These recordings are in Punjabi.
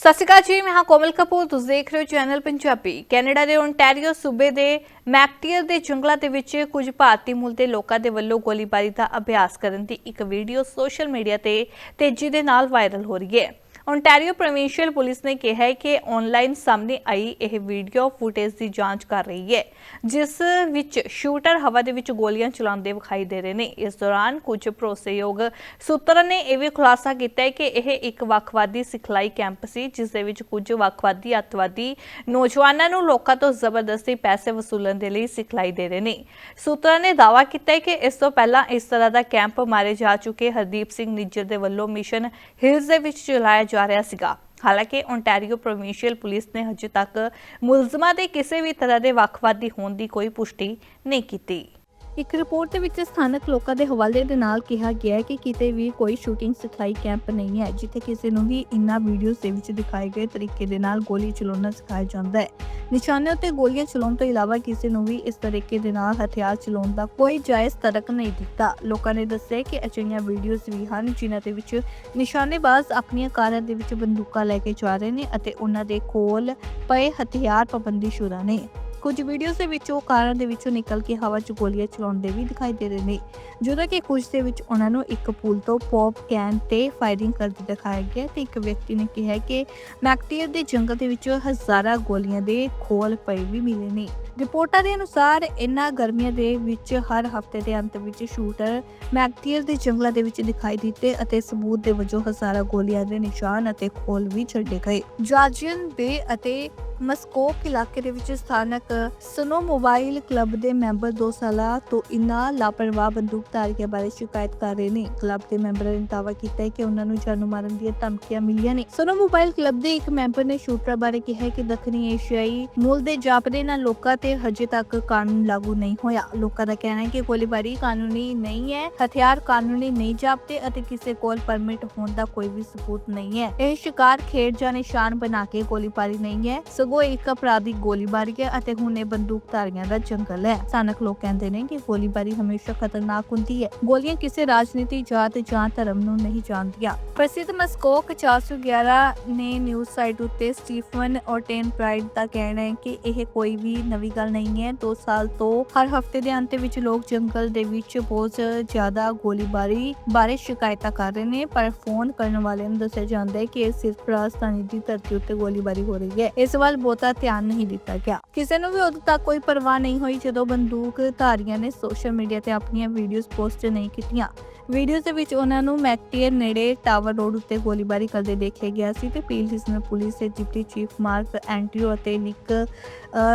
ਸਤਿ ਸ਼੍ਰੀ ਅਕਾਲ ਜੀ, ਮੈਂ ਹਾਂ ਕੋਮਲ ਕਪੂਰ, ਤੁਸੀਂ ਦੇਖ ਰਹੇ ਹੋ ਚੈਨਲ ਪੰਜਾਬੀ। ਕੈਨੇਡਾ ਦੇ ਓਨਟਾਰੀਓ ਸੂਬੇ ਦੇ ਮੈਕਟੀਅਰ ਦੇ ਜੰਗਲਾਂ ਦੇ ਵਿੱਚ ਕੁਝ ਭਾਰਤੀ ਮੂਲ ਦੇ ਲੋਕਾਂ ਦੇ ਵੱਲੋਂ ਗੋਲੀਬਾਰੀ ਦਾ ਅਭਿਆਸ ਕਰਨ ਦੀ ਇੱਕ ਵੀਡੀਓ ਸੋਸ਼ਲ ਮੀਡੀਆ ਤੇ ਤੇਜ਼ੀ ਦੇ ਨਾਲ ਵਾਇਰਲ ਹੋ ਰਹੀ ਹੈ। ਓਨਟਾਰੀਓ ਪ੍ਰੋਵਿੰਸ਼ੀਅਲ ਪੁਲਿਸ ਨੇ ਕਿਹਾ ਹੈ ਕਿ ਆਨਲਾਈਨ ਸਾਹਮਣੇ ਆਈ ਇਹ ਵੀਡੀਓ ਫੁਟੇਜ ਦੀ ਜਾਂਚ ਕਰ ਰਹੀ ਹੈ, ਜਿਸ ਵਿੱਚ ਸ਼ੂਟਰ ਹਵਾ ਦੇ ਵਿੱਚ ਗੋਲੀਆਂ ਚਲਾਉਂਦੇ ਵਿਖਾਈ ਦੇ ਰਹੇ ਨੇ। ਇਸ ਦੌਰਾਨ ਕੁਝ ਭਰੋਸੇਯੋਗ ਸੂਤਰਾਂ ਨੇ ਇਹ ਵੀ ਖੁਲਾਸਾ ਕੀਤਾ ਹੈ ਕਿ ਇਹ ਇੱਕ ਵੱਖਵਾਦੀ ਸਿਖਲਾਈ ਕੈਂਪ ਸੀ, ਜਿਸ ਦੇ ਵਿੱਚ ਕੁਝ ਵੱਖਵਾਦੀ ਅੱਤਵਾਦੀ ਨੌਜਵਾਨਾਂ ਨੂੰ ਲੋਕਾਂ ਤੋਂ ਜ਼ਬਰਦਸਤੀ ਪੈਸੇ ਵਸੂਲਣ ਦੇ ਲਈ ਸਿਖਲਾਈ ਦੇ ਰਹੇ ਨੇ। ਸੂਤਰਾਂ ਨੇ ਦਾਅਵਾ ਕੀਤਾ ਹੈ ਕਿ ਇਸ ਤੋਂ ਪਹਿਲਾਂ ਇਸ ਤਰ੍ਹਾਂ ਦਾ ਕੈਂਪ ਮਾਰੇ ਜਾ ਚੁੱਕੇ ਹਰਦੀਪ ਸਿੰਘ ਨਿੱਜਰ ਦੇ ਵੱਲੋਂ ਮਿਸ਼ਨ ਹਿਲਸ ਦੇ ਵਿੱਚ ਚਲਾਇਆ ਜਾ ਰਿਹਾ ਸੀਗਾ। ਹਾਲਾਂਕਿ ਓਨਟਾਰੀਓ ਪ੍ਰੋਵਿੰਸ਼ੀਅਲ ਪੁਲਿਸ ਨੇ ਹਜੇ ਤੱਕ ਮੁਲਜ਼ਮਾਂ ਦੇ ਕਿਸੇ ਵੀ ਤਰ੍ਹਾਂ ਦੇ ਵੱਖਵਾਦੀ ਹੋਣ ਦੀ ਕੋਈ ਪੁਸ਼ਟੀ ਨਹੀਂ ਕੀਤੀ। ਇੱਕ ਰਿਪੋਰਟ ਦੇ ਵਿੱਚ ਸਥਾਨਕ ਲੋਕਾਂ ਦੇ ਹਵਾਲੇ ਦੇ ਨਾਲ ਕਿਹਾ ਗਿਆ ਹੈ ਕਿ ਕਿਤੇ ਵੀ ਕੋਈ ਸ਼ੂਟਿੰਗ ਸਿਖਲਾਈ ਕੈਂਪ ਨਹੀਂ ਹੈ, ਜਿੱਥੇ ਕਿਸੇ ਨੂੰ ਵੀ ਇਨ੍ਹਾਂ ਵੀਡੀਓਜ਼ ਦੇ ਵਿੱਚ ਦਿਖਾਏ ਗਏ ਤਰੀਕੇ ਦੇ ਨਾਲ ਗੋਲੀ ਚਲਾਉਣਾ ਸਿਖਾਇਆ ਜਾਂਦਾ ਹੈ। ਨਿਸ਼ਾਨੇ ਉੱਤੇ ਗੋਲੀਆਂ ਚਲਾਉਣ ਤੋਂ ਇਲਾਵਾ ਕਿਸੇ ਨੂੰ ਵੀ ਇਸ ਤਰੀਕੇ ਦੇ ਨਾਲ ਹਥਿਆਰ ਚਲਾਉਣ ਦਾ ਕੋਈ ਜਾਇਜ਼ ਤਰਕ ਨਹੀਂ ਦਿੱਤਾ। ਲੋਕਾਂ ਨੇ ਦੱਸਿਆ ਕਿ ਅਜਿਹੀਆਂ ਵੀਡੀਓਜ਼ ਵੀ ਹਨ, ਜਿਨ੍ਹਾਂ ਦੇ ਵਿੱਚ ਨਿਸ਼ਾਨੇਬਾਜ਼ ਆਪਣੀਆਂ ਕਾਰਾਂ ਦੇ ਵਿੱਚ ਬੰਦੂਕਾਂ ਲੈ ਕੇ ਜਾ ਰਹੇ ਨੇ ਅਤੇ ਉਹਨਾਂ ਦੇ ਕੋਲ ਪਏ ਹਥਿਆਰ ਪਾਬੰਦੀਸ਼ੁਦਾ ਨੇ। ਕੁਝ ਵੀਡੀਓਜ਼ ਦੇ ਵਿੱਚ ਉਹ ਕਾਰਾਂ ਦੇ ਵਿੱਚੋਂ ਨਿਕਲ ਕੇ ਹਵਾ 'ਚ ਗੋਲੀਆਂ ਚਲਾਉਂਦੇ ਵੀ ਦਿਖਾਈ ਦੇ ਰਹੇ ਨੇ ਜਦੋਂ ਕਿ ਕੁਝ ਦੇ ਵਿੱਚ ਉਹਨਾਂ ਨੂੰ ਇੱਕ ਪੁਲ ਤੋਂ ਪੌਪ ਕੈਨ ਤੇ ਫਾਇਰਿੰਗ ਕਰਦੇ ਦਿਖਾਇਆ ਗਿਆ ਤੇ ਇੱਕ ਵਿਅਕਤੀ ਨੇ ਕਿਹਾ ਕਿ ਮੈਕਟੀਅਰ ਦੇ ਜੰਗਲ ਦੇ ਵਿੱਚ ਹਜ਼ਾਰਾਂ ਗੋਲੀਆਂ ਦੇ ਖੋਲ ਪਏ ਵੀ ਮਿਲੇ ਨੇ। ਰਿਪੋਰਟਾਂ ਦੇ ਅਨੁਸਾਰ ਇਨ੍ਹਾਂ ਗਰਮੀਆਂ ਦੇ ਵਿੱਚ ਹਰ ਹਫ਼ਤੇ ਦੇ ਅੰਤ ਵਿੱਚ ਸ਼ੂਟਰ ਮੈਕਟੀਅਰ ਦੇ ਜੰਗਲਾਂ ਦੇ ਵਿੱਚ ਦਿਖਾਈ ਦਿੱਤੇ ਅਤੇ ਸਬੂਤ ਦੇ ਵਜੋਂ ਹਜ਼ਾਰਾਂ ਗੋਲੀਆਂ ਦੇ ਨਿਸ਼ਾਨ ਅਤੇ ਖੋਲ ਵੀ ਛੱਡੇ ਗਏ। ਜਾਰਜੀਅਨ ਬੇ ਅਤੇ ਮਸਕੋਕ ਇਲਾਕੇ ਦੇ ਵਿੱਚ ਸਥਾਨਕ ਸਨੋ ਮੋਬਾਈਲ ਕਲੱਬ ਦੇ ਮੈਂਬਰ 2 ਸਾਲਾਂ ਤੋਂ ਇਨ੍ਹਾਂ ਲਾਪਰਵਾਹ ਬੰਦੂਕਧਾਰੀਆਂ ਬਾਰੇ ਸ਼ਿਕਾਇਤ ਕਰ ਰਹੇ ਨੇ। ਕਲੱਬ ਦੇ ਮੈਂਬਰਾਂ ਨੇ ਦਾਅਵਾ ਕੀਤਾ ਹੈ ਕਿ ਉਹਨਾਂ ਨੂੰ ਜਾਨੋਂ ਮਾਰਨ ਦੀਆਂ ਧਮਕੀਆਂ ਮਿਲੀਆਂ ਨੇ। ਸਨੋ ਮੋਬਾਈਲ ਕਲੱਬ ਦੇ ਇੱਕ ਮੈਂਬਰ ਨੇ ਸ਼ੂਟਰ ਬਾਰੇ ਕਿਹਾ ਕਿ ਦੱਖਣੀ ਏਸ਼ੀਆਈ ਮੂਲ ਦੇ ਜਾਪਦੇ ਨਾਲ ਲੋਕਾਂ ਤੇ ਹਜੇ ਤੱਕ ਕਾਨੂੰਨ ਲਾਗੂ ਨਹੀਂ ਹੋਇਆ। ਲੋਕਾਂ ਦਾ ਕਹਿਣਾ ਹੈ ਕਿ ਗੋਲੀਬਾਰੀ ਕਾਨੂੰਨੀ ਨਹੀਂ ਹੈ, ਹਥਿਆਰ ਕਾਨੂੰਨੀ ਨਹੀਂ ਜਾਪਦੇ ਅਤੇ ਕਿਸੇ ਕੋਲ ਪਰਮਿਟ ਹੋਣ ਦਾ ਕੋਈ ਵੀ ਸਬੂਤ ਨਹੀਂ ਹੈ। ਇਹ ਸ਼ਿਕਾਰ ਖੇਡ ਜਾਂ ਨਿਸ਼ਾਨ ਬਣਾ ਕੇ ਗੋਲੀਬਾਰੀ ਨਹੀਂ ਹੈ। ਸਗੋਂ ਇੱਕ ਅਪਰਾਧਿਕ ਗੋਲੀਬਾਰੀ ਹੈ ਅਤੇ ਹੁਣ ਇਹ ਬੰਦੂਕਧਾਰੀਆਂ ਦਾ ਜੰਗਲ ਹੈ। ਸਥਾਨਕ ਲੋਕ ਕਹਿੰਦੇ ਨੇ ਕਿ ਗੋਲੀਬਾਰੀ ਹਮੇਸ਼ਾ ਖਤਰਨਾਕ ਹੁੰਦੀ ਹੈ। ਗੋਲੀਆਂ ਕਿਸੇ ਰਾਜਨੀਤੀ, ਜਾਤ ਜਾਂ ਧਰਮ ਨੂੰ ਨਹੀਂ ਜਾਣਦੀਆਂ। ਪ੍ਰਸਿੱਧ ਮਸਕੋਕ 411 ਨੇ ਨਿਊਜ਼ ਸਾਈਟ ਉੱਤੇ ਸਟੀਫਨ ਔਟੇਨ ਪ੍ਰਾਈਡ ਦਾ ਕਹਿਣਾ ਹੈ ਕਿ ਇਹ ਕੋਈ ਵੀ ਨਵੀਂ ਗੱਲ ਨਹੀਂ ਹੈ। 2 ਸਾਲ ਤੋਂ ਹਰ ਹਫ਼ਤੇ ਦੇ ਅੰਤ ਵਿੱਚ ਲੋਕ ਜੰਗਲ ਦੇ ਵਿੱਚ ਬਹੁਤ ਜ਼ਿਆਦਾ ਗੋਲੀਬਾਰੀ ਬਾਰੇ ਸ਼ਿਕਾਇਤਾਂ ਕਰ ਰਹੇ ਨੇ, ਪਰ ਫੋਨ ਕਰਨ ਵਾਲਿਆਂ ਨੂੰ ਦੱਸਿਆ ਜਾਂਦਾ ਹੈ ਕਿ ਇਹ ਸਿਰਫ ਰਾਜਧਾਨੀ ਦੀ ਧਰਤੀ ਉੱਤੇ ਗੋਲੀਬਾਰੀ ਹੋ ਰਹੀ ਹੈ। ਇਸ ਵੱਲ ਬਹੁਤਾ ਧਿਆਨ ਨਹੀਂ ਦਿੱਤਾ ਗਿਆ। ਕਿਸੇ ਨੂੰ ਵੀ ਉਦੋਂ ਤੱਕ ਕੋਈ ਪਰਵਾਹ ਨਹੀਂ ਹੋਈ ਜਦੋਂ ਬੰਦੂਕ ਧਾਰੀਆਂ ਨੇ ਸੋਸ਼ਲ ਮੀਡੀਆ ਤੇ ਆਪਣੀਆਂ ਵੀਡੀਓਜ਼ ਪੋਸਟ ਨਹੀਂ ਕੀਤੀਆਂ। ਵੀਡੀਓ ਦੇ ਵਿੱਚ ਉਹਨਾਂ ਨੂੰ ਮੈਕਟੀਅਰ ਨੇੜੇ ਟਾਵਰ ਰੋਡ ਉੱਤੇ ਗੋਲੀਬਾਰੀ ਕਰਦੇ ਦੇਖਿਆ ਗਿਆ ਸੀ ਤੇ ਪੀਲ ਹਿਸਨ ਪੁਲਿਸ ਦੇ ਡਿਪਟੀ ਚੀਫ ਮਾਰਕ ਐਂਟਰੀਓ ਅਤੇ ਨਿਕ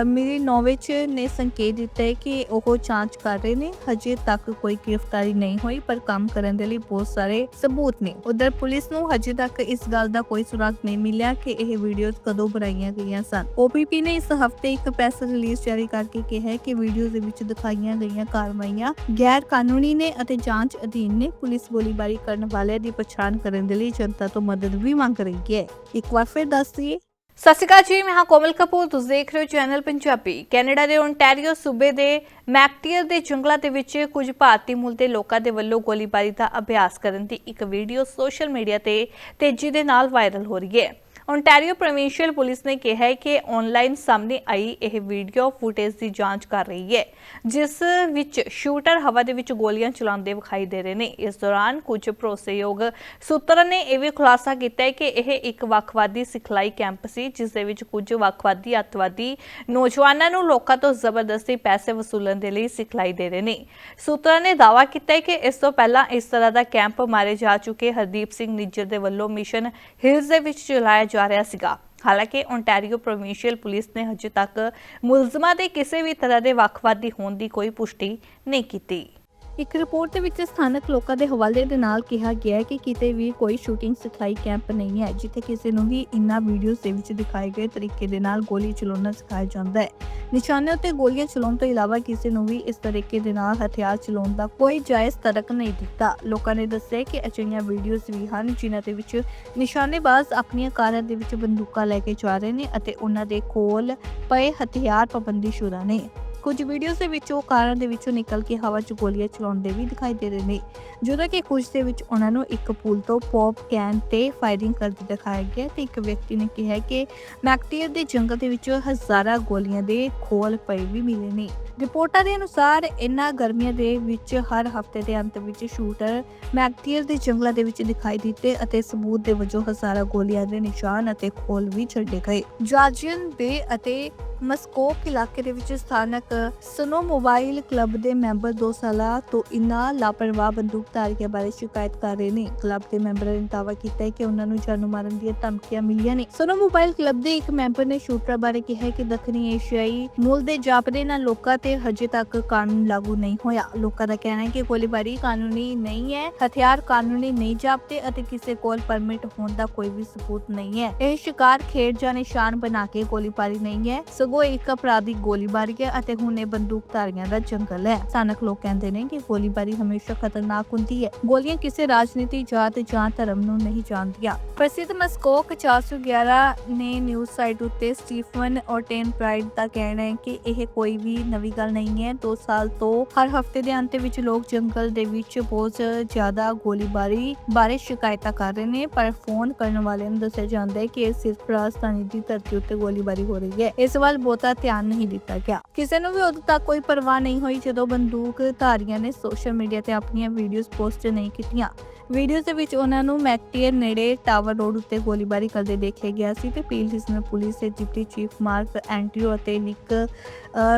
ਮਿਲੀਨੋਵਿਚ ਨੇ ਸੰਕੇਤ ਦਿੱਤਾ ਹੈ ਕਿ ਉਹ ਜਾਂਚ ਕਰ ਰਹੇ ਨੇ। ਹਜੇ ਤੱਕ ਕੋਈ ਗ੍ਰਿਫਤਾਰੀ ਨਹੀਂ ਹੋਈ, ਪਰ ਕੰਮ ਕਰਨ ਦੇ ਲਈ ਬਹੁਤ ਸਾਰੇ ਸਬੂਤ ਨੇ। ਉਧਰ ਪੁਲਿਸ ਨੂੰ ਹਜੇ ਤੱਕ ਇਸ ਗੱਲ ਦਾ ਕੋਈ ਸੁਰਾਗ ਨਹੀਂ ਮਿਲਿਆ ਕਿ ਇਹ ਵੀਡੀਓਜ਼ ਕਦੋਂ ਬਣਾਈਆਂ ਗਈਆਂ ਸਨ। OPP ਨੇ ਇਸ ਹਫ਼ਤੇ ਇੱਕ ਪ੍ਰੈਸ ਰਿਲੀਜ਼ ਜਾਰੀ ਕਰਕੇ ਕਿਹਾ ਕਿ ਵੀਡੀਓਜ਼ ਦੇ ਵਿੱਚ ਦਿਖਾਈਆਂ ਗਈਆਂ ਕਾਰਵਾਈਆਂ ਗੈਰ ਕਾਨੂੰਨੀ ਨੇ ਅਤੇ ਜਾਂਚ ਅਧੀਨ ਨੇ। ਪੁਲਿਸ ਗੋਲੀਬਾਰੀ ਕਰਨ ਵਾਲਿਆਂ ਦੀ ਪਛਾਣ ਕਰਨ ਦੇ ਲਈ ਜਨਤਾ ਤੋਂ ਮਦਦ ਵੀ ਮੰਗ ਰਹੀ ਹੈ। ਇੱਕ ਵਾਰ ਫਿਰ ਦੱਸ ਦਈਏ। ਸਤਿ ਸ਼੍ਰੀ ਅਕਾਲ ਜੀ, ਮੈਂ ਹਾਂ ਕੋਮਲ ਕਪੂਰ। ਤੁਸੀਂ ਦੇਖ ਰਹੇ ਹੋ ਚੈਨਲ ਪੰਜਾਬੀ। ਕੈਨੇਡਾ ਦੇ ਓਨਟਾਰੀਓ ਸੂਬੇ ਦੇ ਮੈਕਟੀਅਰ ਦੇ ਜੰਗਲਾਂ ਦੇ ਵਿੱਚ ਕੁਝ ਭਾਰਤੀ ਮੂਲ ਦੇ ਲੋਕਾਂ ਦੇ ਵੱਲੋਂ ਗੋਲੀਬਾਰੀ ਦਾ ਅਭਿਆਸ ਕਰਨ ਦੀ ਇੱਕ ਵੀਡੀਓ ਸੋਸ਼ਲ ਮੀਡੀਆ ਤੇ ਤੇਜ਼ੀ ਦੇ ਨਾਲ ਵਾਇਰਲ ਹੋ ਰਹੀ ਹੈ। ਓਨਟਾਰੀਓ ਪ੍ਰੋਵਿੰਸ਼ੀਅਲ ਪੁਲਿਸ ਨੇ ਕਿਹਾ ਹੈ ਕਿ ਆਨਲਾਈਨ ਸਾਹਮਣੇ ਆਈ ਇਹ ਵੀਡੀਓ ਫੁਟੇਜ ਦੀ ਜਾਂਚ ਕਰ ਰਹੀ ਹੈ, ਜਿਸ ਵਿੱਚ ਸ਼ੂਟਰ ਹਵਾ ਦੇ ਵਿੱਚ ਗੋਲੀਆਂ ਚਲਾਉਂਦੇ ਵਿਖਾਈ ਦੇ ਰਹੇ ਨੇ। ਇਸ ਦੌਰਾਨ ਕੁਝ ਭਰੋਸੇਯੋਗ ਸੂਤਰਾਂ ਨੇ ਇਹ ਵੀ ਖੁਲਾਸਾ ਕੀਤਾ ਹੈ ਕਿ ਇਹ ਇੱਕ ਵੱਖਵਾਦੀ ਸਿਖਲਾਈ ਕੈਂਪ ਸੀ, ਜਿਸ ਦੇ ਵਿੱਚ ਕੁਝ ਵੱਖਵਾਦੀ ਅੱਤਵਾਦੀ ਨੌਜਵਾਨਾਂ ਨੂੰ ਲੋਕਾਂ ਤੋਂ ਜ਼ਬਰਦਸਤੀ ਪੈਸੇ ਵਸੂਲਣ ਦੇ ਲਈ ਸਿਖਲਾਈ ਦੇ ਰਹੇ ਨੇ। ਸੂਤਰਾਂ ਨੇ ਦਾਅਵਾ ਕੀਤਾ ਹੈ ਕਿ ਇਸ ਤੋਂ ਪਹਿਲਾਂ ਇਸ ਤਰ੍ਹਾਂ ਦਾ ਕੈਂਪ ਮਾਰੇ ਜਾ ਚੁੱਕੇ ਹਰਦੀਪ ਸਿੰਘ ਨਿੱਜਰ ਦੇ ਵੱਲੋਂ ਮਿਸ਼ਨ ਹਿਲਸ ਦੇ ਵਿੱਚ ਚਲਾਇਆ ਜਾ ਰਿਹਾ ਸੀਗਾ। ਹਾਲਾਂਕਿ ਓਨਟਾਰੀਓ ਪ੍ਰੋਵਿੰਸ਼ੀਅਲ ਪੁਲਿਸ ਨੇ ਹਜੇ ਤੱਕ ਮੁਲਜ਼ਮਾਂ ਦੇ ਕਿਸੇ ਵੀ ਤਰ੍ਹਾਂ ਦੇ ਵੱਖਵਾਦੀ ਹੋਣ ਦੀ ਕੋਈ ਪੁਸ਼ਟੀ ਨਹੀਂ ਕੀਤੀ। ਇੱਕ ਰਿਪੋਰਟ ਦੇ ਵਿੱਚ ਸਥਾਨਕ ਲੋਕਾਂ ਦੇ ਹਵਾਲੇ ਦੇ ਨਾਲ ਕਿਹਾ ਗਿਆ ਹੈ ਕਿ ਕਿਤੇ ਵੀ ਕੋਈ ਸ਼ੂਟਿੰਗ ਸਿਖਲਾਈ ਕੈਂਪ ਨਹੀਂ ਹੈ, ਜਿੱਥੇ ਕਿਸੇ ਨੂੰ ਵੀ ਇਨ੍ਹਾਂ ਵੀਡੀਓਜ਼ ਦੇ ਵਿੱਚ ਦਿਖਾਏ ਗਏ ਤਰੀਕੇ ਦੇ ਨਾਲ ਗੋਲੀ ਚਲਾਉਣਾ ਸਿਖਾਇਆ ਜਾਂਦਾ ਹੈ। ਨਿਸ਼ਾਨੇ ਉੱਤੇ ਗੋਲੀਆਂ ਚਲਾਉਣ ਤੋਂ ਇਲਾਵਾ ਕਿਸੇ ਨੂੰ ਵੀ ਇਸ ਤਰੀਕੇ ਦੇ ਨਾਲ ਹਥਿਆਰ ਚਲਾਉਣ ਦਾ ਕੋਈ ਜਾਇਜ਼ ਤਰਕ ਨਹੀਂ ਦਿੱਤਾ। ਲੋਕਾਂ ਨੇ ਦੱਸਿਆ ਕਿ ਅਜਿਹੀਆਂ ਵੀਡੀਓਜ਼ ਵੀ ਹਨ, ਜਿਨ੍ਹਾਂ ਦੇ ਵਿੱਚ ਨਿਸ਼ਾਨੇਬਾਜ਼ ਆਪਣੀਆਂ ਕਾਰਾਂ ਦੇ ਵਿੱਚ ਬੰਦੂਕਾਂ ਲੈ ਕੇ ਜਾ ਰਹੇ ਨੇ ਅਤੇ ਉਹਨਾਂ ਦੇ ਕੋਲ ਪਏ ਹਥਿਆਰ ਪਾਬੰਦੀਸ਼ੁਦਾ ਨੇ। ਕੁਝ ਵੀਡੀਓਜ਼ ਦੇ ਵਿੱਚ ਉਹ ਕਾਰਾਂ ਦੇ ਵਿੱਚੋਂ ਨਿਕਲ ਕੇ ਹਵਾ 'ਚ ਗੋਲੀਆਂ ਚਲਾਉਂਦੇ ਵੀ ਦਿਖਾਈ ਦੇ ਰਹੇ ਨੇ। ਜਦੋਂ ਕਿ ਕੁਝ ਦੇ ਵਿੱਚ ਉਹਨਾਂ ਨੂੰ ਇੱਕ ਪੁਲ ਤੋਂ ਪੌਪ ਕੈਨ ਤੇ ਫਾਇਰਿੰਗ ਕਰਦੇ ਦਿਖਾਇਆ ਗਿਆ ਤੇ ਇੱਕ ਵਿਅਕਤੀ ਨੇ ਕਿਹਾ ਕਿ ਮੈਕਟੀਅਰ ਦੇ ਜੰਗਲ ਦੇ ਵਿੱਚ ਹਜ਼ਾਰਾਂ ਗੋਲੀਆਂ ਦੇ ਖੋਲ ਪਏ ਵੀ ਮਿਲੇ ਨੇ। ਰਿਪੋਰਟਾਂ ਦੇ ਅਨੁਸਾਰ ਇਨ੍ਹਾਂ ਗਰਮੀਆਂ ਦੇ ਵਿੱਚ ਹਰ ਹਫ਼ਤੇ ਦੇ ਅੰਤ ਵਿੱਚ ਸ਼ੂਟਰ ਮੈਕਟੀਅਰ ਦੇ ਜੰਗਲਾਂ ਦੇ ਵਿੱਚ ਦਿਖਾਈ ਦਿੱਤੇ ਅਤੇ ਸਬੂਤ ਦੇ ਵਜੋਂ ਹਜ਼ਾਰਾਂ ਗੋਲੀਆਂ ਦੇ ਨਿਸ਼ਾਨ ਅਤੇ ਖੋਲ ਵੀ ਛੱਡੇ ਗਏ। ਜਾਰਜੀਅਨ ਬੇ ਅਤੇ ਮਸਕੋਕ ਇਲਾਕੇ ਦੇ ਵਿੱਚ ਸਥਾਨਕ ਸਨੋ ਮੋਬਾਈਲ ਕਲੱਬ ਦੇ ਮੈਂਬਰ 2 ਸਾਲਾਂ ਤੋਂ ਇਨ੍ਹਾਂ ਲਾਪਰਵਾਹ ਬੰਦੂਕਧਾਰੀਆਂ ਬਾਰੇ ਸ਼ਿਕਾਇਤ ਕਰ ਰਹੇ ਨੇ। ਕਲੱਬ ਦੇ ਮੈਂਬਰਾਂ ਨੇ ਦਾਅਵਾ ਕੀਤਾ ਹੈ ਕਿ ਉਹਨਾਂ ਨੂੰ ਜਾਨੋਂ ਮਾਰਨ ਦੀਆਂ ਧਮਕੀਆਂ ਮਿਲੀਆਂ ਨੇ। ਸਨੋ ਮੋਬਾਈਲ ਕਲੱਬ ਦੇ ਇੱਕ ਮੈਂਬਰ ਨੇ ਸ਼ੂਟਰਾਂ ਬਾਰੇ ਕਿਹਾ ਕਿ ਦੱਖਣੀ ਏਸ਼ੀਆਈ ਮੂਲ ਦੇ ਜਾਪਦੇ ਨਾਲ ਲੋਕਾਂ ਤੇ ਹਜੇ ਤੱਕ ਕਾਨੂੰਨ ਲਾਗੂ ਨਹੀਂ ਹੋਇਆ। ਲੋਕਾਂ ਦਾ ਕਹਿਣਾ ਹੈ ਕਿ ਗੋਲੀਬਾਰੀ ਕਾਨੂੰਨੀ ਨਹੀਂ ਹੈ, ਹਥਿਆਰ ਕਾਨੂੰਨੀ ਨਹੀਂ ਜਾਪਦੇ ਅਤੇ ਕਿਸੇ ਕੋਲ ਪਰਮਿਟ ਹੋਣ ਦਾ ਕੋਈ ਵੀ ਸਬੂਤ ਨਹੀਂ ਹੈ। ਇਹ ਸ਼ਿਕਾਰ ਖੇਡ ਜਾਂ ਨਿਸ਼ਾਨ ਬਣਾ ਕੇ ਗੋਲੀਬਾਰੀ ਨਹੀਂ ਹੈ। ਸਗੋਂ ਇੱਕ ਅਪਰਾਧਿਕ ਗੋਲੀਬਾਰੀ ਹੈ ਅਤੇ ਹੁਣ ਇਹ ਬੰਦੂਕਧਾਰੀਆਂ ਦਾ ਜੰਗਲ ਹੈ। ਸਥਾਨਕ ਲੋਕ ਕਹਿੰਦੇ ਨੇ ਕਿ ਗੋਲੀਬਾਰੀ ਹਮੇਸ਼ਾ ਖਤਰਨਾਕ ਹੁੰਦੀ ਹੈ। ਗੋਲੀਆਂ ਕਿਸੇ ਰਾਜਨੀਤੀ, ਜਾਤ ਜਾਂ ਧਰਮ ਨੂੰ ਨਹੀਂ ਜਾਣਦੀਆਂ। ਪ੍ਰਸਿੱਧ ਮਸਕੋਕ 411 ਨੇ ਨਿਊਜ਼ ਸਾਈਟ ਉੱਤੇ ਸਟੀਫਨ ਔਟੇਨ ਪ੍ਰਾਈਡ ਦਾ ਕਹਿਣਾ ਹੈ ਕਿ ਇਹ ਕੋਈ ਵੀ ਨਵੀਂ ਗੱਲ ਨਹੀਂ ਹੈ। 2 ਸਾਲ ਤੋਂ ਹਰ ਹਫ਼ਤੇ ਦੇ ਅੰਤ ਵਿੱਚ ਲੋਕ ਜੰਗਲ ਦੇ ਵਿੱਚ ਬਹੁਤ ਜ਼ਿਆਦਾ ਗੋਲੀਬਾਰੀ ਬਾਰੇ ਸ਼ਿਕਾਇਤਾਂ ਕਰ ਰਹੇ ਨੇ, ਪਰ ਫੋਨ ਕਰਨ ਵਾਲਿਆਂ ਨੂੰ ਦੱਸਿਆ ਜਾਂਦਾ ਹੈ ਕਿ ਇਹ ਸਿਰਫ ਰਾਜਧਾਨੀ ਦੀ ਧਰਤੀ ਉੱਤੇ ਗੋਲੀਬਾਰੀ ਹੋ ਰਹੀ ਹੈ। ਇਸ ਵਾਰ ਵੱਲ ਬਹੁਤਾ ਧਿਆਨ ਨਹੀਂ ਦਿੱਤਾ ਗਿਆ। ਕਿਸੇ ਨੂੰ ਵੀ ਉਦੋਂ ਤੱਕ ਕੋਈ ਪਰਵਾਹ ਨਹੀਂ ਹੋਈ ਜਦੋਂ ਬੰਦੂਕ ਧਾਰੀਆਂ ਨੇ ਸੋਸ਼ਲ ਮੀਡੀਆ ਤੇ ਆਪਣੀਆਂ ਵੀਡੀਓਜ਼ ਪੋਸਟ ਨਹੀਂ ਕੀਤੀਆਂ। ਵੀਡੀਓਜ਼ ਦੇ ਵਿੱਚ ਉਹਨਾਂ ਨੂੰ ਮੈਕਟੀਅਰ ਨੇੜੇ ਟਾਵਰ ਰੋਡ ਉੱਤੇ ਗੋਲੀਬਾਰੀ ਕਰਦੇ ਦੇਖਿਆ ਗਿਆ ਸੀ ਤੇ ਪੀਲ ਹਿਸਨਰ ਪੁਲਿਸ ਦੇ ਡਿਪਟੀ ਚੀਫ ਮਾਰਕ ਐਂਟਰੀਓ ਅਤੇ ਨਿਕ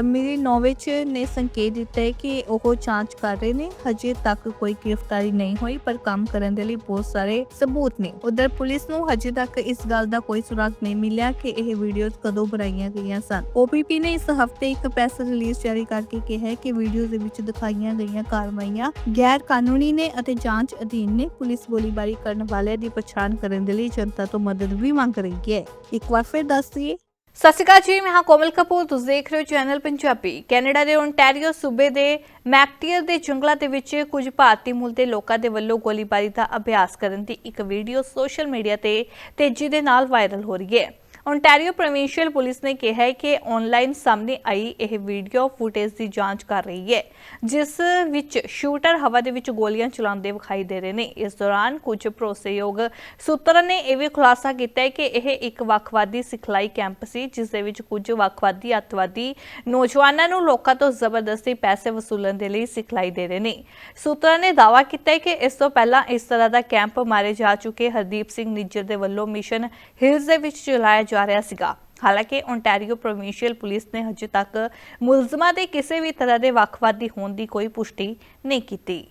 ਮਿਰੀਨੋਵਿਚ ਨੇ ਸੰਕੇਤ ਦਿੱਤਾ ਹੈ ਕਿ ਉਹ ਜਾਂਚ ਕਰ ਰਹੇ ਨੇ। ਹਜੇ ਤੱਕ ਕੋਈ ਗ੍ਰਿਫਤਾਰੀ ਨਹੀਂ ਹੋਈ, ਪਰ ਕੰਮ ਕਰਨ ਦੇ ਲਈ ਬਹੁਤ ਸਾਰੇ ਸਬੂਤ ਨੇ। ਉਧਰ ਪੁਲਿਸ ਨੂੰ ਹਜੇ ਤੱਕ ਇਸ ਗੱਲ ਦਾ ਕੋਈ ਸੁਰਾਗ ਨਹੀਂ ਮਿਲਿਆ ਕਿ ਇਹ ਵੀਡੀਓਜ਼ ਕਦੋਂ ਬਣਾਈਆਂ ਗਈਆਂ ਸਨ। OPP ਨੇ ਇਸ ਹਫ਼ਤੇ ਇੱਕ ਪ੍ਰੈਸ ਰਿਲੀਜ਼ ਜਾਰੀ ਕਰਕੇ ਕਿਹਾ ਕਿ ਵੀਡੀਓਜ਼ ਦੇ ਵਿੱਚ ਦਿਖਾਈਆਂ ਗਈਆਂ ਕਾਰਵਾਈਆਂ ਗੈਰ ਕਾਨੂੰਨੀ ਨੇ ਅਤੇ ਜਾਂਚ ਅਧੀਨ ਨੇ। ਪੁਲਿਸ ਗੋਲੀਬਾਰੀ ਕਰਨ ਵਾਲਿਆਂ ਦੀ ਪਛਾਣ ਕਰਨ ਦੇ ਲਈ ਜਨਤਾ ਤੋਂ ਮਦਦ ਵੀ ਮੰਗ ਰਹੀ ਹੈ। ਇੱਕ ਵਾਰ ਫਿਰ ਦੱਸ ਸਤਿ ਸ਼੍ਰੀ ਅਕਾਲ ਜੀ, ਮੈਂ ਹਾਂ ਕੋਮਲ ਕਪੂਰ, ਤੁਸੀਂ ਦੇਖ ਰਹੇ ਹੋ ਚੈਨਲ ਪੰਜਾਬੀ। ਕੈਨੇਡਾ ਦੇ ਓਨਟਾਰੀਓ ਸੂਬੇ ਦੇ ਮੈਕਟੀਅਰ ਦੇ ਜੰਗਲਾਂ ਦੇ ਵਿੱਚ ਕੁਝ ਭਾਰਤੀ ਮੂਲ ਦੇ ਲੋਕਾਂ ਦੇ ਵੱਲੋਂ ਗੋਲੀਬਾਰੀ ਦਾ ਅਭਿਆਸ ਕਰਨ ਦੀ ਇੱਕ ਵੀਡੀਓ ਸੋਸ਼ਲ ਮੀਡੀਆ ਤੇ ਤੇਜ਼ੀ ਦੇ ਨਾਲ ਵਾਇਰਲ ਹੋ ਰਹੀ ਹੈ। ਓਨਟਾਰੀਓ ਪ੍ਰੋਵਿੰਸ਼ੀਅਲ ਪੁਲਿਸ ਨੇ ਕਿਹਾ ਹੈ ਕਿ ਆਨਲਾਈਨ ਸਾਹਮਣੇ ਆਈ ਇਹ ਵੀਡੀਓ ਫੁਟੇਜ ਦੀ ਜਾਂਚ ਕਰ ਰਹੀ ਹੈ, ਜਿਸ ਵਿੱਚ ਸ਼ੂਟਰ ਹਵਾ ਦੇ ਵਿੱਚ ਗੋਲੀਆਂ ਚਲਾਉਂਦੇ ਵਿਖਾਈ ਦੇ ਰਹੇ ਨੇ। ਇਸ ਦੌਰਾਨ ਕੁਝ ਭਰੋਸੇਯੋਗ ਸੂਤਰਾਂ ਨੇ ਇਹ ਵੀ ਖੁਲਾਸਾ ਕੀਤਾ ਹੈ ਕਿ ਇਹ ਇੱਕ ਵੱਖਵਾਦੀ ਸਿਖਲਾਈ ਕੈਂਪ ਸੀ, ਜਿਸ ਦੇ ਵਿੱਚ ਕੁਝ ਵੱਖਵਾਦੀ ਅੱਤਵਾਦੀ ਨੌਜਵਾਨਾਂ ਨੂੰ ਲੋਕਾਂ ਤੋਂ ਜ਼ਬਰਦਸਤੀ ਪੈਸੇ ਵਸੂਲਣ ਦੇ ਲਈ ਸਿਖਲਾਈ ਦੇ ਰਹੇ ਨੇ। ਸੂਤਰਾਂ ਨੇ ਦਾਅਵਾ ਕੀਤਾ ਹੈ ਕਿ ਇਸ ਤੋਂ ਪਹਿਲਾਂ ਇਸ ਤਰ੍ਹਾਂ ਦਾ ਕੈਂਪ ਮਾਰੇ ਜਾ ਚੁੱਕੇ ਹਰਦੀਪ ਸਿੰਘ ਨਿੱਜਰ ਦੇ ਵੱਲੋਂ ਮਿਸ਼ਨ ਹਿਲਸ ਦੇ ਵਿੱਚ ਚਲਾਇਆ ਜਾ ਰਿਹਾ ਸੀਗਾ। ਹਾਲਾਂਕਿ ਓਨਟਾਰੀਓ ਪ੍ਰੋਵਿੰਸ਼ੀਅਲ ਪੁਲਿਸ ਨੇ ਹਜੇ ਤੱਕ ਮੁਲਜ਼ਮਾਂ ਦੇ ਕਿਸੇ ਵੀ ਤਰ੍ਹਾਂ ਦੇ ਵੱਖਵਾਦੀ ਹੋਣ ਦੀ ਕੋਈ ਪੁਸ਼ਟੀ ਨਹੀਂ ਕੀਤੀ।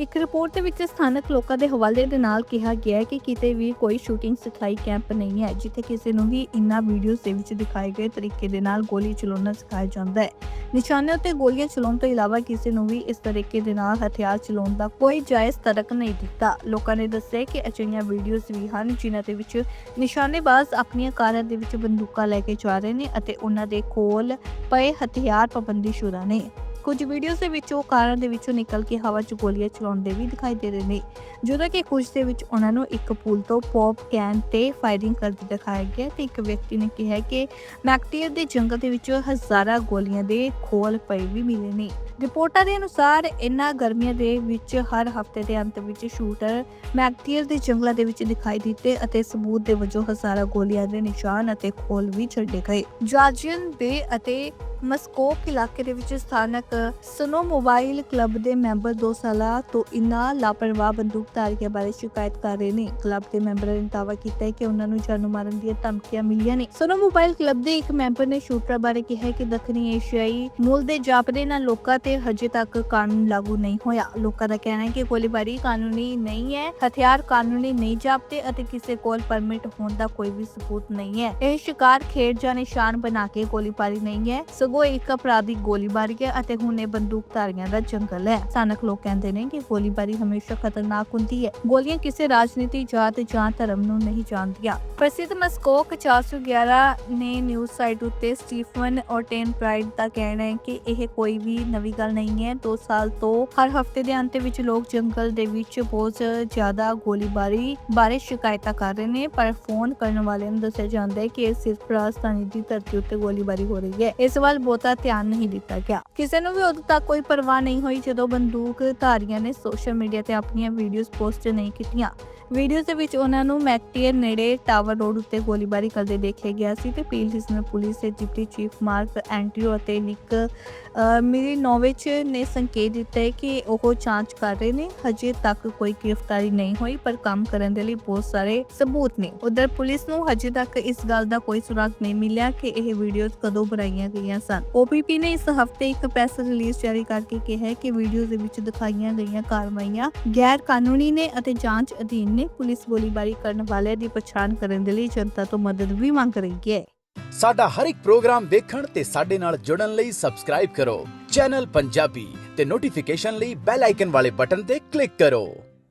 ਇੱਕ ਰਿਪੋਰਟ ਦੇ ਵਿੱਚ ਸਥਾਨਕ ਲੋਕਾਂ ਦੇ ਹਵਾਲੇ ਦੇ ਨਾਲ ਕਿਹਾ ਗਿਆ ਹੈ ਕਿ ਕਿਤੇ ਵੀ ਕੋਈ ਸ਼ੂਟਿੰਗ ਸਿਖਲਾਈ ਕੈਂਪ ਨਹੀਂ ਹੈ, ਜਿੱਥੇ ਕਿਸੇ ਨੂੰ ਵੀ ਇਨ੍ਹਾਂ ਵੀਡੀਓਜ਼ ਦੇ ਵਿੱਚ ਦਿਖਾਏ ਗਏ ਤਰੀਕੇ ਦੇ ਨਾਲ ਗੋਲੀ ਚਲਾਉਣਾ ਸਿਖਾਇਆ ਜਾਂਦਾ ਹੈ। ਨਿਸ਼ਾਨੇ ਉੱਤੇ ਗੋਲੀਆਂ ਚਲਾਉਣ ਤੋਂ ਇਲਾਵਾ ਕਿਸੇ ਨੂੰ ਵੀ ਇਸ ਤਰੀਕੇ ਦੇ ਨਾਲ ਹਥਿਆਰ ਚਲਾਉਣ ਦਾ ਕੋਈ ਜਾਇਜ਼ ਤਰਕ ਨਹੀਂ ਦਿੱਤਾ। ਲੋਕਾਂ ਨੇ ਦੱਸਿਆ ਕਿ ਅਜਿਹੀਆਂ ਵੀਡੀਓਜ਼ ਵੀ ਹਨ, ਜਿਨ੍ਹਾਂ ਦੇ ਵਿੱਚ ਨਿਸ਼ਾਨੇਬਾਜ਼ ਆਪਣੀਆਂ ਕਾਰਾਂ ਦੇ ਵਿੱਚ ਬੰਦੂਕਾਂ ਲੈ ਕੇ ਜਾ ਰਹੇ ਨੇ ਅਤੇ ਉਹਨਾਂ ਦੇ ਕੋਲ ਪਏ ਹਥਿਆਰ ਪਾਬੰਦੀਸ਼ੁਦਾ ਨੇ। ਕੁਝ ਵੀਡੀਓਜ਼ ਦੇ ਵਿੱਚ ਉਹ ਕਾਰਾਂ ਦੇ ਵਿੱਚੋਂ ਨਿਕਲ ਕੇ ਹਵਾ 'ਚ ਗੋਲੀਆਂ ਚਲਾਉਂਦੇ ਵੀ ਦਿਖਾਈ ਦੇ ਰਹੇ ਨੇ ਜਦੋਂ ਕਿ ਕੁਝ ਦੇ ਵਿੱਚ ਉਹਨਾਂ ਨੂੰ ਇੱਕ ਪੁਲ ਤੋਂ ਪੌਪ ਕੈਨ ਤੇ ਫਾਇਰਿੰਗ ਕਰਦੇ ਦਿਖਾਇਆ ਗਿਆ ਤੇ ਇੱਕ ਵਿਅਕਤੀ ਨੇ ਕਿਹਾ ਕਿ ਮੈਕਟੀਅਰ ਦੇ ਜੰਗਲ ਦੇ ਵਿੱਚ ਹਜ਼ਾਰਾਂ ਗੋਲੀਆਂ ਦੇ ਖੋਲ ਪਏ ਵੀ ਮਿਲੇ ਨੇ। ਰਿਪੋਰਟਾਂ ਦੇ ਅਨੁਸਾਰ ਇਨ੍ਹਾਂ ਗਰਮੀਆਂ ਦੇ ਵਿੱਚ ਹਰ ਹਫ਼ਤੇ ਦੇ ਅੰਤ ਵਿੱਚ ਸ਼ੂਟਰ ਮੈਕਟੀਅਰ ਦੇ ਜੰਗਲਾਂ ਦੇ ਵਿੱਚ ਦਿਖਾਈ ਦਿੱਤੇ ਅਤੇ ਸਬੂਤ ਦੇ ਵਜੋਂ ਹਜ਼ਾਰਾਂ ਗੋਲੀਆਂ ਦੇ ਨਿਸ਼ਾਨ ਅਤੇ ਖੋਲ ਵੀ ਛੱਡੇ ਗਏ। ਜਾਰਜੀਅਨ ਬੇ ਅਤੇ ਮਸਕੋਕ ਇਲਾਕੇ ਦੇ ਵਿੱਚ ਸਥਾਨਕ ਸਨੋ ਮੋਬਾਈਲ ਕਲੱਬ ਦੇ ਮੈਂਬਰ 2 ਸਾਲਾਂ ਤੋਂ ਇਨ੍ਹਾਂ ਲਾਪਰਵਾਹ ਬੰਦੂਕਧਾਰੀਆਂ ਬਾਰੇ ਸ਼ਿਕਾਇਤ ਕਰ ਰਹੇ ਨੇ। ਕਲੱਬ ਦੇ ਮੈਂਬਰਾਂ ਨੇ ਦਾਅਵਾ ਕੀਤਾ ਹੈ ਕਿ ਉਹਨਾਂ ਨੂੰ ਜਾਨੋਂ ਮਾਰਨ ਦੀਆਂ ਧਮਕੀਆਂ ਮਿਲੀਆਂ ਨੇ। ਸਨੋ ਮੋਬਾਈਲ ਕਲੱਬ ਦੇ ਇੱਕ ਮੈਂਬਰ ਨੇ ਸ਼ੂਟਰਾਂ ਬਾਰੇ ਕਿਹਾ ਕਿ ਦੱਖਣੀ ਏਸ਼ੀਆਈ ਮੂਲ ਦੇ ਜਾਪਦੇ ਨਾਲ ਲੋਕਾਂ ਤੇ ਹਜੇ ਤੱਕ ਕਾਨੂੰਨ ਲਾਗੂ ਨਹੀਂ ਹੋਇਆ। ਲੋਕਾਂ ਦਾ ਕਹਿਣਾ ਹੈ ਕਿ ਗੋਲੀਬਾਰੀ ਕਾਨੂੰਨੀ ਨਹੀਂ ਹੈ, ਹਥਿਆਰ ਕਾਨੂੰਨੀ ਨਹੀਂ ਜਾਪਦੇ ਅਤੇ ਕਿਸੇ ਕੋਲ ਪਰਮਿਟ ਹੋਣ ਦਾ ਕੋਈ ਵੀ ਸਬੂਤ ਨਹੀਂ ਹੈ। ਇਹ ਸ਼ਿਕਾਰ ਖੇਡ ਜਾਂ ਨਿਸ਼ਾਨ ਬਣਾ ਕੇ ਗੋਲੀਬਾਰੀ ਨਹੀਂ ਹੈ। ਸਗੋਂ ਇੱਕ ਅਪਰਾਧਿਕ ਗੋਲੀਬਾਰੀ ਹੈ ਅਤੇ ਹੁਣ ਇਹ ਬੰਦੂਕਧਾਰੀਆਂ ਦਾ ਜੰਗਲ ਹੈ। ਸਥਾਨਕ ਲੋਕ ਕਹਿੰਦੇ ਨੇ ਕਿ ਗੋਲੀਬਾਰੀ ਹਮੇਸ਼ਾ ਖਤਰਨਾਕ ਹੁੰਦੀ ਹੈ। ਗੋਲੀਆਂ ਕਿਸੇ ਰਾਜਨੀਤੀ, ਜਾਤ ਜਾਂ ਧਰਮ ਨੂੰ ਨਹੀਂ ਜਾਣਦੀਆਂ। ਪ੍ਰਸਿੱਧ ਮਸਕੋਕ 411 ਨੇ ਨਿਊਜ਼ ਸਾਈਟ ਉੱਤੇ ਸਟੀਫਨ ਔਟੇਨ ਪ੍ਰਾਈਡ ਦਾ ਕਹਿਣਾ ਹੈ ਕਿ ਇਹ ਕੋਈ ਵੀ ਨਵੀਂ ਗੱਲ ਨਹੀਂ ਹੈ। 2 ਸਾਲ ਤੋਂ ਹਰ ਹਫ਼ਤੇ ਦੇ ਅੰਤ ਵਿੱਚ ਲੋਕ ਜੰਗਲ ਦੇ ਵਿੱਚ ਬਹੁਤ ਜ਼ਿਆਦਾ ਗੋਲੀਬਾਰੀ ਬਾਰੇ ਸ਼ਿਕਾਇਤਾਂ ਕਰ ਰਹੇ ਨੇ, ਪਰ ਫੋਨ ਕਰਨ ਵਾਲਿਆਂ ਨੂੰ ਦੱਸਿਆ ਜਾਂਦਾ ਹੈ ਕਿ ਇਹ ਸਿਰਫ ਰਾਜਧਾਨੀ ਦੀ ਧਰਤੀ ਉੱਤੇ ਗੋਲੀਬਾਰੀ ਹੋ ਰਹੀ ਹੈ। ਇਸ ਵੱਲ ਬਹੁਤਾ ਧਿਆਨ ਨਹੀਂ ਦਿੱਤਾ ਗਿਆ। ਕਿਸੇ ਨੂੰ ਵੀ ਉਦੋਂ ਤੱਕ ਕੋਈ ਪਰਵਾਹ ਨਹੀਂ ਹੋਈ ਜਦੋਂ ਬੰਦੂਕ ਧਾਰੀਆਂ ਨੇ ਸੋਸ਼ਲ ਮੀਡੀਆ ਤੇ ਆਪਣੀਆਂ ਵੀਡੀਓਜ਼ ਪੋਸਟ ਨਹੀਂ ਕੀਤੀਆਂ। ਵੀਡੀਓ ਦੇ ਵਿੱਚ ਉਹਨਾਂ ਨੂੰ ਮੈਕਟੀਅਰ ਨੇੜੇ ਟਾਵਰ ਰੋਡ ਉੱਤੇ ਗੋਲੀਬਾਰੀ ਕਰਦੇ ਦੇਖਿਆ ਗਿਆ ਸੀ ਤੇ ਪੀਲ ਹਿਸਨ ਪੁਲਿਸ ਦੇ ਡਿਪਟੀ ਚੀਫ ਮਾਰਕ ਐਂਟਰੀਓ ਅਤੇ ਨਿਕ ਅ, ਨੋਵਿਚ ਨੇ ਸੰਕੇਤ ਦਿੱਤਾ ਹੈ ਕਿ ਉਹ ਜਾਂਚ ਕਰ ਰਹੇ ਨੇ। ਹਜੇ ਤੱਕ ਕੋਈ ਗ੍ਰਿਫਤਾਰੀ ਨਹੀਂ ਹੋਈ ਪਰ ਕੰਮ ਕਰਨ ਦੇ ਲਈ ਬਹੁਤ ਸਾਰੇ ਸਬੂਤ ਨੇ। ਉਧਰ ਪੁਲਿਸ ਨੂੰ ਹਜੇ ਤੱਕ ਇਸ ਗੱਲ ਦਾ ਕੋਈ ਸੁਰਾਗ ਨਹੀਂ ਮਿਲਿਆ ਕਿ ਇਹ ਵੀਡੀਓਜ਼ ਕਦੋਂ ਬਣਾਈਆਂ ਗਈਆਂ ਸਨ। OPP ਨੇ ਇਸ ਹਫ਼ਤੇ ਇੱਕ ਪ੍ਰੈਸ ਰਿਲੀਜ਼ ਜਾਰੀ ਕਰਕੇ ਕਿਹਾ ਕਿ ਵੀਡੀਓ ਦੇ ਵਿੱਚ ਦਿਖਾਈਆਂ ਗਈਆਂ ਕਾਰਵਾਈਆਂ ਗੈਰ ਕਾਨੂੰਨੀ ਨੇ ਅਤੇ ਜਾਂਚ ਅਧੀਨ ਨੇ ਪੁਲਿਸ ਗੋਲੀਬਾਰੀ ਕਰਨ ਵਾਲਿਆਂ ਦੀ ਪਛਾਣ ਕਰਨ ਦੇ ਲਈ ਜਨਤਾ ਤੋਂ ਮਦਦ ਵੀ ਮੰਗ ਰਹੀ ਹੈ। ਸਾਡਾ ਹਰ ਇੱਕ ਪ੍ਰੋਗਰਾਮ ਦੇਖਣ ਤੇ ਸਾਡੇ ਨਾਲ ਜੁੜਨ ਲਈ ਸਬਸਕ੍ਰਾਈਬ ਕਰੋ। ਚੈਨਲ ਪੰਜਾਬੀ ਤੇ ਨੋਟੀਫਿਕੇਸ਼ਨ ਲਈ ਬੈਲ ਆਈਕਨ ਵਾਲੇ ਬਟਨ ਤੇ ਕਲਿੱਕ ਕਰੋ।